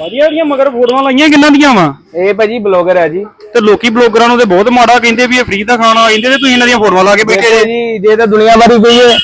ਭਾਜੀ ਇਹਦੀਆਂ ਮਗਰ ਫੋਟੋਆਂ ਲਾਈਆਂ ਕਿੰਨਾਂ ਦੀਆਂ ਵਾ? ਇਹ ਭਾਜੀ ਬਲੌਗਰ ਹੈ ਜੀ। ਤੇ ਲੋਕੀ ਬਲੌਗਰਾਂ ਨੂੰ ਤੇ ਬਹੁਤ ਮਾੜਾ ਕਹਿੰਦੇ ਵੀ ਇਹ ਫ੍ਰੀ ਦਾ ਖਾਣਾ ਆਇੰਦੇ ਤੇ ਤੁਸੀਂ ਇਹਨਾਂ ਦੀਆਂ ਫੋਟੋਆਂ ਲਾ ਕੇ ਬੈਠੇ ਦੇਖੋ ਜੇ। ਜੀ ਤਾਂ ਦੁਨੀਆ ਭਰੀ ਪਈ ਹੈ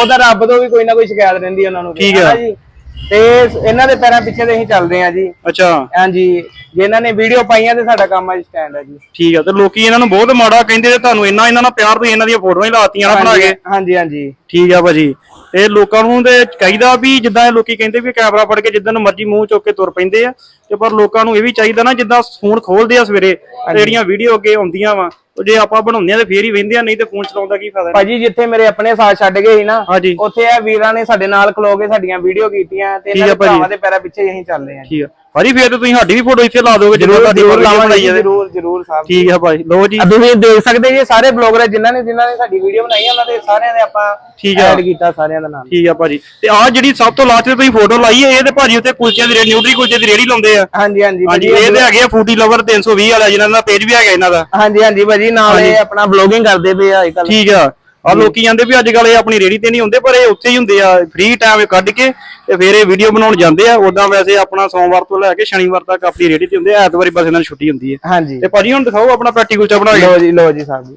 ਉਹ ਤਾਂ ਰੱਬ ਤੋਂ ਵੀ ਕੋਈ ਨਾ ਕੋਈ ਸ਼ਿਕਾਇਤ ਰਹਿੰਦੀ ਹੈ ਉਹਨਾਂ ਨੂੰ। ਠੀਕ ਹੈ। ਹਨਾ ਜੀ? ਤੇ ਇਹਨਾਂ ਦੇ ਪੈਰਾਂ ਪਿੱਛੇ ਤੇ ਅਸੀਂ ਚੱਲਦੇ ਹਾਂ ਜੀ। ਅੱਛਾ। ਹਾਂਜੀ। ਜੇ ਇਹਨਾਂ ਨੇ ਵੀਡੀਓ ਪਾਈਆਂ ਤੇ ਸਾਡਾ ਕੰਮ ਅੱਜ ਸਟੈਂਡ ਹੈ ਜੀ। ਠੀਕ ਆ ਤੇ ਲੋਕੀ ਇਹਨਾਂ ਨੂੰ ਬਹੁਤ ਮਾੜਾ ਕਹਿੰਦੇ ਤੇ ਤੁਹਾਨੂੰ ਇੰਨਾ ਇਹਨਾਂ ਨਾਲ ਪਿਆਰ ਤੁਸੀਂ ਇਹਨਾਂ ਦੀਆਂ ਫੋਟੋਆਂ ਹੀ ਲਾਤੀਆਂ ਨਾ ਬਣਾ ਕੇ। ਹਾਂਜੀ ਹਾਂਜੀ। ਠੀਕ ਆ ਭਾਜੀ। ਤੇ ਲੋਕਾਂ ਨੂੰ ਤੇ ਚਾਹੀਦਾ ਵੀ ਜਿੱਦਾਂ ਇਹ ਲੋਕੀ ਕਹਿੰਦੇ ਵੀ ਕੈਮਰਾ ਫੜ ਕੇ ਜਿੱਦਾਂ ਨੂੰ ਮਰਜ਼ੀ ਮੂੰਹ ਚੁੱਕ ਕੇ ਤੁਰ ਪੈਂਦੇ ਆ ਤੇ ਪਰ ਲੋਕਾਂ ਨੂੰ ਇਹ ਵੀ ਚਾਹੀਦਾ ਨਾ ਜਿੱਦਾਂ ਫੋਨ ਖੋਲਦੇ ਆ ਸਵੇਰੇ ਤੇ ਜਿਹੜੀਆਂ ਵੀਡੀਓ ਅੱਗੇ ਆਉਂਦੀਆਂ ਵਾ ਉਹ ਜੇ ਆਪਾਂ ਬਣਾਉਂਦੇ ਆ ਤੇ ਫੇਰ ਹੀ ਵਹਿੰਦੇ ਆ ਨਹੀਂ ਤੇ ਫੋਨ ਚਲਾਉਣ ਦਾ ਕੀ ਫਾਇਦਾ ਭਾਜੀ ਜਿੱਥੇ ਮੇਰੇ ਆਪਣੇ ਸਾਥ ਛੱਡ ਗਏ ਸੀ ਨਾ ਹਾਂਜੀ ਉੱਥੇ ਇਹ ਵੀਰਾਂ ਨੇ ਸਾਡੇ ਨਾਲ ਖਲੋ ਕੇ ਸਾਡੀਆਂ ਵੀਡੀਓ ਕੀਤੀਆਂ ਤੇ ਇਹਨਾਂ ਦੇ। ਭਰਾਵਾਂ ਦੇ ਪੈਰਾਂ ਪਿੱਛੇ ਅਸੀਂ ਚੱਲਦੇ। ਠੀਕ ਆ ਭਾਜੀ ਫੇਰ ਤੇ ਤੁਸੀਂ ਸਾਡੀ ਵੀ ਫੋਟੋ ਇੱਥੇ ਲਾ ਦੋਗੇ ਜਦੋਂ ਤੁਹਾਡੀ video ਲਾਵਾਂਗੇ ਜੀ। ਜ਼ਰੂਰ ਜ਼ਰੂਰ ਸਾਹਿਬ ਠੀਕ ਆ ਭਾਜੀ ਲਓ ਜੀ। ਤੁਸੀਂ ਦੇਖ ਸਕਦੇ ਜੀ ਸਾਰੇ ਬਲੌਗਰ ਜਿਨ੍ਹਾਂ ਨੇ ਜਿਨ੍ਹਾਂ ਨੇ ਸਾਡੀ ਵੀਡੀਓ ਬਣਾਈ ਉਹਨਾਂ ਦੇ ਸਾਰਿਆਂ ਦੇ ਆਪਾਂ ਠੀਕ। ਐਡ ਕੀਤਾ ਸਾਰਿਆਂ ਦਾ ਨਾਮ। ਠੀਕ ਆ ਭਾਜੀ। ਤੇ ਆਹ ਜਿਹੜੀ ਸਭ ਤੋਂ ਲਾਸਟ ਤੇ ਤੁਸੀਂ ਫੋਟੋ ਲਾਈ ਹੈ ਇਹ ਤੇ ਭਾਜੀ ਉੱਤੇ ਕੁਲਚਿਆਂ ਦੀ ਨਿਊਟਰੀ ਕੁਲਚੇ ਦੀ ਰੇੜੀ ਲਾਉਂਦੇ ਆ। ਹਾਂਜੀ ਹਾਂਜੀ ਹਾਂਜੀ ਭਾਜੀ ਇਹ ਤੇ ਹੈਗੇ ਆ ਫੂਡੀ ਲਵਰ 320 ਵਾਲਾ ਜਿਨ੍ਹਾਂ ਦਾ ਪੇਜ ਵੀ ਹੈਗਾ ਇਹਨਾਂ ਦਾ। ਹਾਂਜੀ ਹਾਂਜੀ ਭਾਜੀ ਨਾਲ ਇਹ ਆਪਣਾ ਬਲੌਗਿੰਗ ਕਰਦੇ ਪਏ ਆ ਅੱਜ ਕੱਲ ਠੀਕ ਆ। ਆ ਲੋਕੀ ਜਾਂਦੇ ਵੀ ਅੱਜ ਕੱਲ ਇਹ ਆਪਣੀ ਰੇੜੀ ਤੇ ਨਹੀਂ ਹੁੰਦੇ ਪਰ ਇਹ ਉੱਥੇ ਹੀ ਹੁੰਦੇ ਆ ਫ੍ਰੀ ਟਾਈਮ ਕੱਢ ਕੇ ਤੇ ਫਿਰ ਇਹ ਵੀਡੀਓ ਬਣਾਉਣ ਜਾਂਦੇ ਆ ਉਦਾਂ ਵੈਸੇ ਆਪਣਾ ਸੋਮਵਾਰ ਤੋਂ ਲੈ ਕੇ ਸ਼ਨੀਵਾਰ ਤੱਕ ਆਪਣੀ ਰੇੜੀ ਤੇ ਹੁੰਦੇ ਆ ਐਤਵਾਰੀ ਬਸ ਇਹਨਾਂ ਨੂੰ ਛੁੱਟੀ ਹੁੰਦੀ ਹੈ। ਹਾਂਜੀ। ਤੇ ਭਾਜੀ ਹੁਣ ਦਿਖਾਓ ਆਪਣਾ ਪੈਟੀ ਕੁਲਚਾ ਬਣਾ ਕੇ। ਲੋ ਜੀ ਲੋ ਜੀ ਸਾਹਿਬ ਜੀ।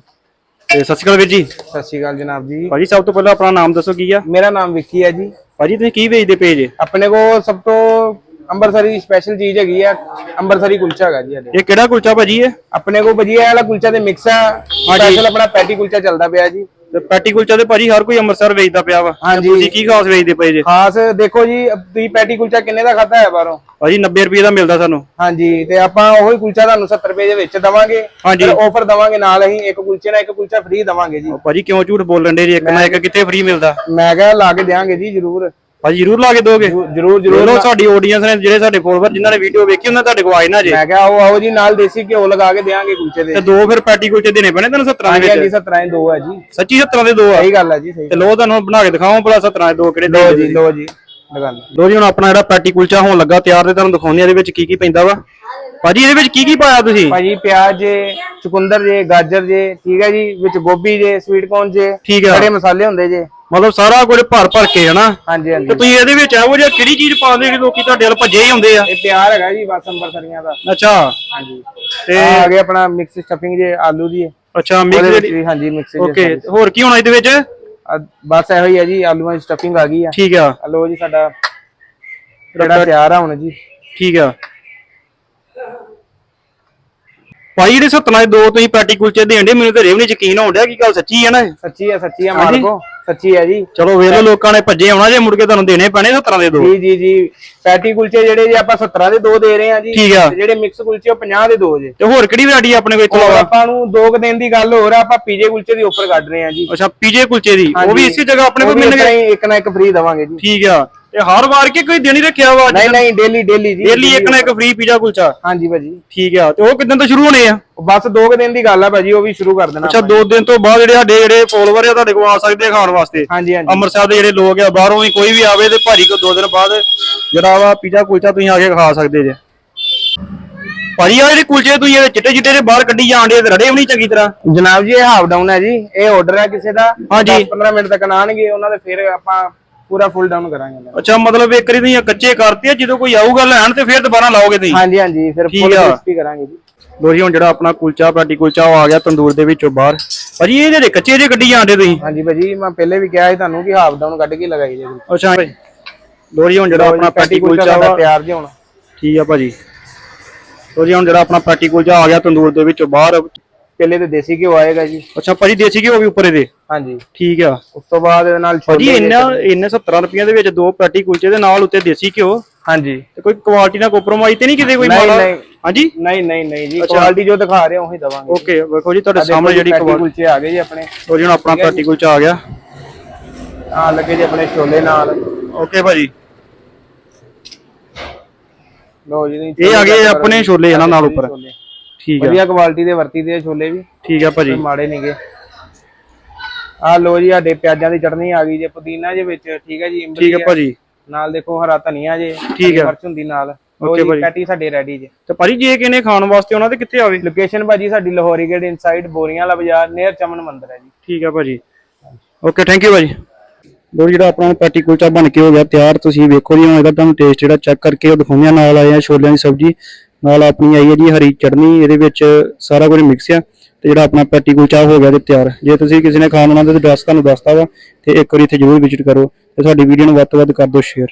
ਤੇ ਸਤਿ ਸ਼੍ਰੀ ਅਕਾਲ ਵੀਰ ਜੀ। ਸਤਿ ਸ਼੍ਰੀ ਅਕਾਲ ਜਨਾਬ ਜੀ। ਭਾਜੀ ਸਭ ਤੋਂ ਪਹਿਲਾਂ ਆਪਣਾ ਨਾਮ ਦੱਸੋ ਕੀ ਆ? ਮੇਰਾ ਨਾਮ ਵਿੱਕੀ ਹੈ ਜੀ। ਭਾਜੀ ਤੁਸੀਂ ਕੀ ਵੇਚਦੇ ਪੇਜ ਆਪਣੇ ਕੋਲ ਸਭ ਤੋਂ ਅੰਮ੍ਰਿਤਸਰੀ ਸਪੈਸ਼ਲ ਚੀਜ਼ ਹੈਗੀ ਆ ਅੰਮ੍ਰਿਤਸਰੀ ਕੁਲਚਾ ਹੈਗਾ ਜੀ ਇਹ ਕਿਹੜਾ ਕੁਲਚਾ ਭਾਜੀ ਹੈ ਆਪਣੇ ਕੋਲ ਭਾਜੀ ਇਹ ਵਾਲਾ ਕੁਲਚਾ ਤੇ ਮਿਕਸ ਆ। ਸਪੈਸ਼ਲ ਆਪਣਾ ਪੈਟੀ ਕੁਲਚਾ ਚੱਲਦਾ ਪਿਆ ਜੀ। ਤੇ ਪੈਟੀ ਕੁਲਚਾ ਤੇ ਭਾਜੀ ਹਰ ਕੋਈ ਅੰਮ੍ਰਿਤਸਰ ਵੇਚਦਾ ਪਿਆ ਵਾ। ਹਾਂਜੀ। ਤੁਸੀਂ ਕੀ ਖਾਸ ਵੇਚਦੇ ਪਏ ਜੇ? ਖਾਸ ਦੇਖੋ ਜੀ ਤੁਸੀਂ ਪੈਟੀ ਕੁਲਚਾ ਕਿੰਨੇ ਦਾ ਖਾਦਾ ਹੈ ਬਾਹਰੋਂ? ਭਾਜੀ 90 ਰੁਪਏ ਦਾ ਮਿਲਦਾ ਸਾਨੂੰ। ਹਾਂਜੀ ਤੇ ਆਪਾਂ ਉਹੀ ਕੁਲਚਾ ਤੁਹਾਨੂੰ 70 ਰੁਪਏ ਦੇ ਵਿੱਚ ਦਵਾਂਗੇ। ਹਾਂਜੀ। ਆਫਰ ਦਵਾਂਗੇ ਨਾਲ ਅਸੀਂ ਇੱਕ ਕੁਲਚੇ ਨਾਲ ਇੱਕ ਕੁਲਚਾ ਫ੍ਰੀ ਦਵਾਂਗੇ ਜੀ। ਭਾਜੀ ਕਿਉਂ ਝੂਠ ਬੋਲਣ ਦੇ ਜੀ? ਇੱਕ ਨਾ ਇੱਕ ਕਿੱਥੇ ਫ੍ਰੀ ਮਿਲਦਾ? ਮੈਂ ਕਿਹਾ ਲਾ ਕੇ ਦੇਵਾਂਗੇ ਜੀ ਜਰੂਰ। ਭਾਜੀ ਜ਼ਰੂਰ ਲਾ ਕੇ ਦੋਗੇ ਜਰੂਰ ਜਰੂਰ ਜਰੂਰ ਸਾਡੀ ਆਡੀਅנס ਨੇ ਜਿਹੜੇ ਸਾਡੇ ਫੋਲੋਵਰ ਜਿਨ੍ਹਾਂ ਨੇ ਵੀਡੀਓ ਵੇਖੀ ਉਹਨਾਂ ਤੁਹਾਡੇ ਕੋਲ ਆਏ ਨਾ ਜੇ। ਮੈਂ ਕਿਹਾ ਆਓ ਆਓ ਜੀ ਨਾਲ ਦੇਸੀ ਘਿਓ ਲਗਾ ਕੇ ਦੇਵਾਂਗੇ ਕੁਲਚੇ ਦੇ। ਤੇ ਦੋ ਫਿਰ ਪੈਟੀ ਕੁਲਚੇ ਦੇਣੇ ਪੈਣੇ ਤੁਹਾਨੂੰ 17 ਹਾਂਜੀ ਦੇ ਹਾਂਜੀ ਵਿੱਚ? 17 ਦੇ ਦੋ ਹੈ ਜੀ। ਸੱਚੀ 17 ਦੇ ਦੋ ਆ? ਸਹੀ ਗੱਲ ਹੈ ਜੀ ਸਹੀ ਤੇ ਲੋ ਤੁਹਾਨੂੰ ਬਣਾ ਕੇ ਦਿਖਾਵਾਂ ਭਲਾ 17 ਦੇ ਦੋ ਕਿਹੜੇ ਲੋ ਦੇ ਜੀ ਲੋ ਜੀ ਲਗਾ ਲਓ। ਲੋ ਜੀ ਹੁਣ ਆਪਣਾ ਜਿਹੜਾ ਪੈਟੀ ਕੁਲਚਾ ਹੋਣ ਲੱਗਾ ਤਿਆਰ ਤੇ ਤੁਹਾਨੂੰ ਦਿਖਾਉਂਦੇ ਆ ਇਹਦੇ ਵਿੱਚ ਕੀ ਕੀ ਪੈਂਦਾ ਵਾ। ਭਾਜੀ ਇਹਦੇ ਵਿੱਚ ਕੀ ਕੀ ਪਾਇਆ ਤੁਸੀਂ? ਭਾਜੀ ਪਿਆਜ਼ ਜੇ ਚੁਕੰਦਰ ਜੇ ਗਾਜਰ ਜੇ ਠੀਕ ਹੈ ਜੀ ਵਿੱਚ ਗੋਭੀ ਜੇ ਸਵੀਟ ਕੋਰਨ ਜੇ ਆ। ਖੜੇ ਮਸਾਲੇ ਹੁੰਦੇ ਜੇ। ਮਤਲਬ ਸਾਰਾ ਕੁਝ ਭਰ ਭਰ ਕੇ ਹਨਾ? ਹਾਂਜੀ ਹਾਂਜੀ। ਤੇ ਤੁਸੀਂ ਇਹਦੇ ਵਿੱਚ ਇਹੋ ਜਿਹਾ ਕਿਹੜੀ ਚੀਜ਼ ਪਾਉਂਦੇ ਜਿਹੜੇ ਲੋਕੀ ਤੁਹਾਡੇ ਵੱਲ ਭੱਜੇ ਹੀ ਹੁੰਦੇ ਆ? ਇਹ ਪਿਆਰ ਹੈਗਾ ਜੀ ਬਸ ਅੰਬਰਸਰੀਆਂ ਦਾ। ਅੱਛਾ। ਹਾਂਜੀ। ਤੇ ਆ ਗਿਆ ਆਪਣਾ ਮਿਕਸ ਸਟਫਿੰਗ ਜੇ ਆਲੂ ਦੀ। ਅੱਛਾ ਉਹਦੇ ਮਿਕਸ ਵਿੱਚ ਵੀ ਹਾਂਜੀ ਮਿਕਸ ਜੇ ਓਕੇ ਹੋਰ ਕੀ ਹੋਣਾ ਇਹਦੇ ਵਿੱਚ? ਆ, ਬਸ ਇਹੋ ਹੀ ਹੈ ਜੀ ਆਲੂਆਂ ਦੀ ਸਟਫਿੰਗ ਆ ਗਈ ਆ। ਠੀਕ ਆ। ਆ ਲਓ ਜੀ ਸਾਡਾ ਜਿਹੜਾ ਤਿਆਰ ਆ ਹੁਣ ਜੀ। ਠੀਕ ਆ। ਭਾਈ ਜਿਹੜੇ ਸਤਨਾ ਦੇ ਦੋ ਤੁਸੀਂ ਪੈਟੀ ਕੁਲਚੇ ਦੇਣ ਦੇ ਮੈਨੂੰ ਤਾਂ ਰੇਵ ਨਹੀਂ ਯਕੀਨ ਹੋਣ ਡਿਆ ਕੀ ਗੱਲ ਸੱਚੀ ਹੈ ਨਾ ਇਹ? ਸੱਚੀ ਹੈ ਸੱਚੀ ਹੈ ਮਾਲਕੋ ਸੱਚੀ ਹੈ ਜੀ। ਚਲੋ ਵੇਖ ਲਓ ਲੋਕਾਂ ਨੇ ਭੱਜੇ ਆਉਣਾ ਜੇ ਮੁੜ ਕੇ ਤੁਹਾਨੂੰ ਦੇਣੇ ਪੈਣੇ ਸਤਰਾਂ ਦੇ ਦੋ। ਜੀ ਜੀ ਜੀ। ਪੈਟੀ ਕੁਲਚੇ ਜਿਹੜੇ ਜੀ ਆਪਾਂ 17 ਦੇ ਦੋ ਦੇ ਰਹੇ ਆ ਜੀ ਠੀਕ ਆ। ਤੇ ਜਿਹੜੇ ਮਿਕਸ ਕੁਲਚੇ ਉਹ 50 ਦੇ ਦੋ ਜੇ। ਤੇ ਹੋਰ ਕਿਹੜੀ ਵੈਰਾਈਟੀ ਆਪਣੇ ਕੋਲ ਹੋਰ ਇਲਾਵਾ ਆਪਾਂ ਨੂੰ ਦੋ ਕੁ ਦਿਨ ਦੀ ਗੱਲ ਹੋਰ ਆ ਆਪਾਂ ਪੀਜੇ ਕੁਲਚੇ ਦੀ ਆਫਰ ਕੱਢ ਰਹੇ ਆ ਜੀ। ਅੱਛਾ ਪੀਜੇ ਕੁਲਚੇ ਦੀ। ਉਹ ਵੀ ਇਸੇ ਜਗ੍ਹਾ ਆਪਣੇ ਕੋਲ ਵੀ ਮਿਲਣਗੇ? ਹੀ ਇੱਕ ਨਾ ਇੱਕ ਫ੍ਰੀ ਦਵਾਂਗੇ ਜੀ। ਠੀਕ ਆ। ਤੇ ਹਰ ਵਾਰ ਕੇ ਕੋਈ ਦਿਨ ਹੀ ਰੱਖਿਆ ਵਾ ਨਹੀਂ ਨਹੀਂ ਡੇਲੀ ਡੇਲੀ ਜੀ ਡੇਲੀ ਇੱਕ ਨਾ ਇੱਕ ਫ੍ਰੀ ਪੀਜ਼ਾ ਕੁਲਚਾ। ਹਾਂਜੀ ਭਾਜੀ। ਠੀਕ ਆ ਤੇ ਉਹ ਕਿਦਾਂ ਤੋਂ ਸ਼ੁਰੂ ਹੋਣੇ ਆ? ਬਸ ਦੋ ਕੁ ਦਿਨ ਦੀ ਗੱਲ ਆ ਭਾਜੀ ਉਹ ਵੀ ਸ਼ੁਰੂ ਕਰ ਦੇਣਾ ਅੱਛਾ ਦੋ ਦਿਨ ਤੋਂ ਬਾਅਦ ਜਿਹੜੇ ਸਾਡੇ ਜਿਹੜੇ ਫੋਲੋਵਰ ਆ ਤੁਹਾਡੇ ਕੋਲ ਆ ਸਕਦੇ ਆ ਖਾਣ ਵਾਸਤੇ? ਹਾਂਜੀ ਹਾਂਜੀ। ਅੰਮ੍ਰਿਤਸਰ ਦੇ ਜਿਹੜੇ ਲੋਕ ਆ ਬਾਹਰੋਂ ਵੀ ਕੋਈ ਵੀ ਆਵੇ ਤੇ ਭਾਰੀ ਕੋ ਦੋ ਦਿਨ ਬਾਅਦ ਜਿਹੜਾ ਵਾ ਪੀਜ਼ਾ ਕੁਲਚਾ ਤੁਸੀਂ ਆ ਕੇ ਖਾ ਸਕਦੇ ਜੇ। ਭਾਜੀ ਆ ਜਿਹੜੇ ਕੁਲਚੇ ਤੁਸੀਂ ਇਹ ਚਿੱਟੇ ਚਿੱਟੇ ਦੇ ਬਾਹਰ ਕੱਢੀ ਜਾਂਦੇ ਤੇ ਰੜੇ ਵੀ ਨਹੀਂ ਚੰਗੀ ਤਰ੍ਹਾਂ। ਜਨਾਬ ਜੀ ਇਹ ਹਾਫ ਡਾਊਨ ਹੈ ਜੀ ਇਹ ਆਰਡਰ ਹੈ ਕਿਸੇ ਦਾ। ਹਾਂਜੀ। 15 ਮਿੰਟ ਤੱਕ ਆਣਗੇ ਉਹਨਾਂ ਦੇ ਫਿਰ ਆਪਾਂ ਪੂਰਾ ਫੁੱਲ ਡਾਊਨ ਕਰਾਂਗੇ ਦਾ। ਅੱਛਾ ਮਤਲਬ ਇੱਕ ਵਾਰੀ ਤੁਸੀਂ ਕੱਚੇ ਕਰਤੇ ਆ ਜਦੋਂ ਕੋਈ ਆਊਗਾ ਲੈਣ ਤੇ ਫਿਰ ਦੁਬਾਰਾ ਲਾਓਗੇ ਤੁਸੀਂ? ਹਾਂਜੀ ਹਾਂਜੀ ਫਿਰ ਠੀਕ ਫੁੱਲ ਆ। ਕ੍ਰਿਸਪੀ ਕਰਾਂਗੇ ਜੀ। ਲੋ ਜੀ ਹੁਣ ਜਿਹੜਾ ਆਪਣਾ ਕੁਲਚਾ ਪੈਟੀ ਕੁਲਚਾ ਉਹ ਆ ਗਿਆ ਤੰਦੂਰ ਦੇ ਵਿੱਚੋਂ ਬਾਹਰ। ਭਾਜੀ ਇਹ ਜਿਹੜੇ ਕੱਚੇ ਜੇ ਕੱਢੀ ਜਾਂਦੇ ਤੁਸੀਂ? ਹਾਂਜੀ ਭਾਜੀ ਮੈਂ ਪਹਿਲੇ ਵੀ ਕਿਹਾ ਸੀ ਤੁਹਾਨੂੰ ਕਿ ਹਾਫ ਡਾਊਨ ਕੱਢ ਕੇ ਲਗਾਈ ਜੀ ਅੱਛਾ ਭਾਈ ਲੋ ਜੀ ਹੁਣ ਜਿਹੜਾ ਆਪਣਾ ਪੈਟੀ ਕੁਲਚਾ ਵਾ। ਤਿਆਰ ਜੀ ਹੁਣ। ਠੀਕ ਆ ਭਾਜੀ। ਲੋ ਜੀ ਹੁਣ ਜਿਹੜਾ ਆਪਣਾ ਪੈਟੀ ਕੁਲਚਾ ਆ ਗਿਆ ਤੰਦੂਰ ਦੇ ਵਿੱਚੋਂ ਬਾਹਰ। ਪਹਿਲੇ ਤੇ ਦੇਸੀ ਘਿਓ ਆਏਗਾ ਜੀ। ਅੱਛਾ ਭਾਜੀ ਦੇਸੀ ਘਿਓ ਵੀ ਉੱਪਰ ਇਹਦੇ ਹਾਂਜੀ। ਠੀਕ ਆ। ਉਸ ਤੋਂ ਬਾਅਦ ਇਹਦੇ ਨਾਲ ਭਾਜੀ ਇੰਨਾ ਇੰਨੇ 70 ਰੁਪਈਆਂ ਦੇ ਵਿੱਚ ਦੋ ਪੈਟੀ ਕੁਲਚੇ ਦੇ ਨਾਲ ਉੱਤੇ ਦੇਸੀ ਘਿਓ? ਹਾਂਜੀ। ਤੇ ਕੋਈ ਕੁਆਲਿਟੀ ਨਾਲ ਕੰਪਰੋਮਾਈਜ਼ ਤੇ ਨਹੀਂ ਕਿਤੇ ਕੋਈ ਮਾੜਾ ਨਹੀਂ। ਹਾਂਜੀ? ਨਹੀਂ ਨਹੀਂ ਨਹੀਂ ਜੀ। ਕੁਆਲਿਟੀ ਜੋ ਦਿਖਾ ਰਹੇ ਹੋ ਉਹੀ ਦਵਾਂਗੇ ਓਕੇ ਵੇਖੋ ਜੀ ਤੁਹਾਡੇ ਸਾਹਮਣੇ ਜਿਹੜੀ ਕੁਆਲਿਟੀ ਕੁਲਚੇ ਆ ਗਏ ਜੀ ਆਪਣੇ। ਲੋ ਜੀ ਹੁਣ ਆਪਣਾ ਪੈਟੀ ਕੁਲਚਾ ਆ ਗਿਆ। ਆ ਲੱਗੇ ਜੀ ਆਪਣੇ ਛੋਲੇ ਨਾਲ। ਓਕੇ ਭਾਜੀ। ਲੋ ਜੀ ਇਹ ਆ ਗਏ ਆਪਣੇ ਛੋਲੇ ਇਹਨਾਂ ਨਾਲ ਉੱਪਰ। ਠੀਕ ਆ। ਵਧੀਆ ਕੁਆਲਿਟੀ ਦੇ ਵਰਤੀ ਦੇ ਛੋਲੇ ਵੀ। ਠੀਕ ਆ ਭਾਜੀ। ਕੋਈ ਮਾੜੇ ਨਹੀਂਗੇ ਆ ਲੋ ਜੀ ਸਾਡੇ ਪਿਆਜ਼ਾਂ ਦੀ ਚਟਨੀ ਆ ਗਈ ਜੇ ਪੁਦੀਨਾ ਜੇ ਵਿੱਚ। ਠੀਕ ਹੈ ਜੀ ਇਮਲੀ ਠੀਕ ਆ ਹੈ। ਭਾਜੀ। ਨਾਲ ਦੇਖੋ ਹਰਾ ਧਨੀਆ ਜੇ ਠੀਕ ਹੈ। ਮਿਰਚ ਹੁੰਦੀ ਨਾਲ। ਜੀ ਭਾਜੀ। ਪੈਟੀ ਸਾਡੇ ਰੈਡੀ ਜੇ। ਤੇ ਭਾਜੀ ਜੇ ਕਿਨੇ ਖਾਣ ਵਾਸਤੇ ਉਹਨਾਂ ਤੇ ਕਿੱਥੇ ਆਵੇ? ਲੋਕੇਸ਼ਨ ਭਾਜੀ ਸਾਡੀ ਲਾਹੌਰੀ ਗੇਟ ਇਨਸਾਈਡ ਬੋਰੀਆਂ ਵਾਲਾ ਬਾਜ਼ਾਰ ਨੀਅਰ ਚਮਨ ਮੰਦਿਰ ਹੈ ਜੀ। ਠੀਕ ਆ ਭਾਜੀ। ਓਕੇ ਥੈਂਕ ਯੂ ਭਾਜੀ। ਲੋ ਜਿਹੜਾ ਆਪਣਾ ਪੈਟੀ ਕੁਲਚਾ ਬਣ ਕੇ ਹੋ ਗਿਆ ਤਿਆਰ ਤੁਸੀਂ ਵੇਖੋ ਜੀ ਹੁਣ ਇਹਦਾ ਤੁਹਾਨੂੰ ਟੇਸਟ ਜਿਹੜਾ ਚੈੱਕ ਕਰਕੇ ਉਹ ਦਿਖਾਉਂਦੇ ਆ ਨਾਲ ਆਏ ਆ ਛੋਲਿਆਂ ਦੀ ਸਬਜ਼ੀ। ਨਾਲ ਆਪਣੀ ਆਈ ਹੈ ਜੀ ਹਰੀ ਚਟਨੀ, ਇਹਦੇ ਵਿੱਚ ਸਾਰਾ ਕੁਝ ਮਿਕਸ ਆ ਤੇ ਜਿਹੜਾ ਆਪਣਾ ਪੈਟੀ ਕੁਲਚਾ ਹੋ ਗਿਆ ਤੇ ਤਿਆਰ। ਜੇ ਤੁਸੀਂ ਕਿਸੇ ਨੇ ਖਾਣਾ ਬਣਾਉਂਦੇ ਤੇ ਦੱਸ ਤੁਹਾਨੂੰ ਦੱਸਤਾ ਵਾ ਤੇ ਇੱਕ ਵਾਰੀ ਇੱਥੇ ਜ਼ਰੂਰ ਵਿਜ਼ਿਟ ਕਰੋ ਤੇ ਸਾਡੀ ਵੀਡੀਓ ਨੂੰ ਵੱਧ ਤੋਂ ਵੱਧ ਕਰ ਦਿਓ ਸ਼ੇਅਰ